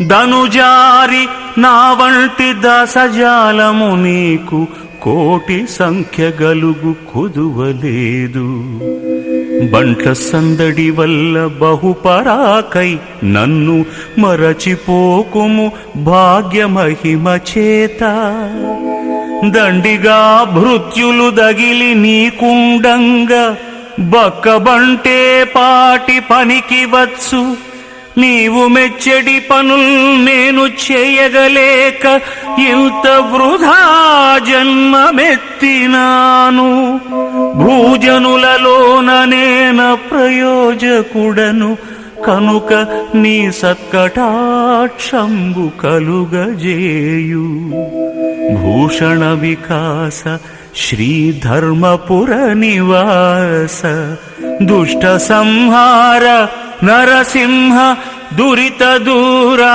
ధనుజారి నా వంటి దశజాలము నీకు కోటి సంఖ్య గలుగు కొదువలేదు. బంట్ల సందడి వల్ల బహుపరాకై నన్ను మరచిపోకుము భాగ్యమహిమ చేత. దండిగా భృత్యులు దగిలి నీకుండంగా బక్కబంటే పాటి పనికి వచ్చు. నీవు మెచ్చడి పనులు నేను చేయగలేక ఇంత వృధా జన్మమెత్తినాను. భూజనులలోన నేన ప్రయోజకుడను. కనుక నీ సత్కటాక్షంబు కలుగజేయు. భూషణ వికాస శ్రీధర్మపుర నివాస దుష్ట సంహార నరసింహ దురిత దూరా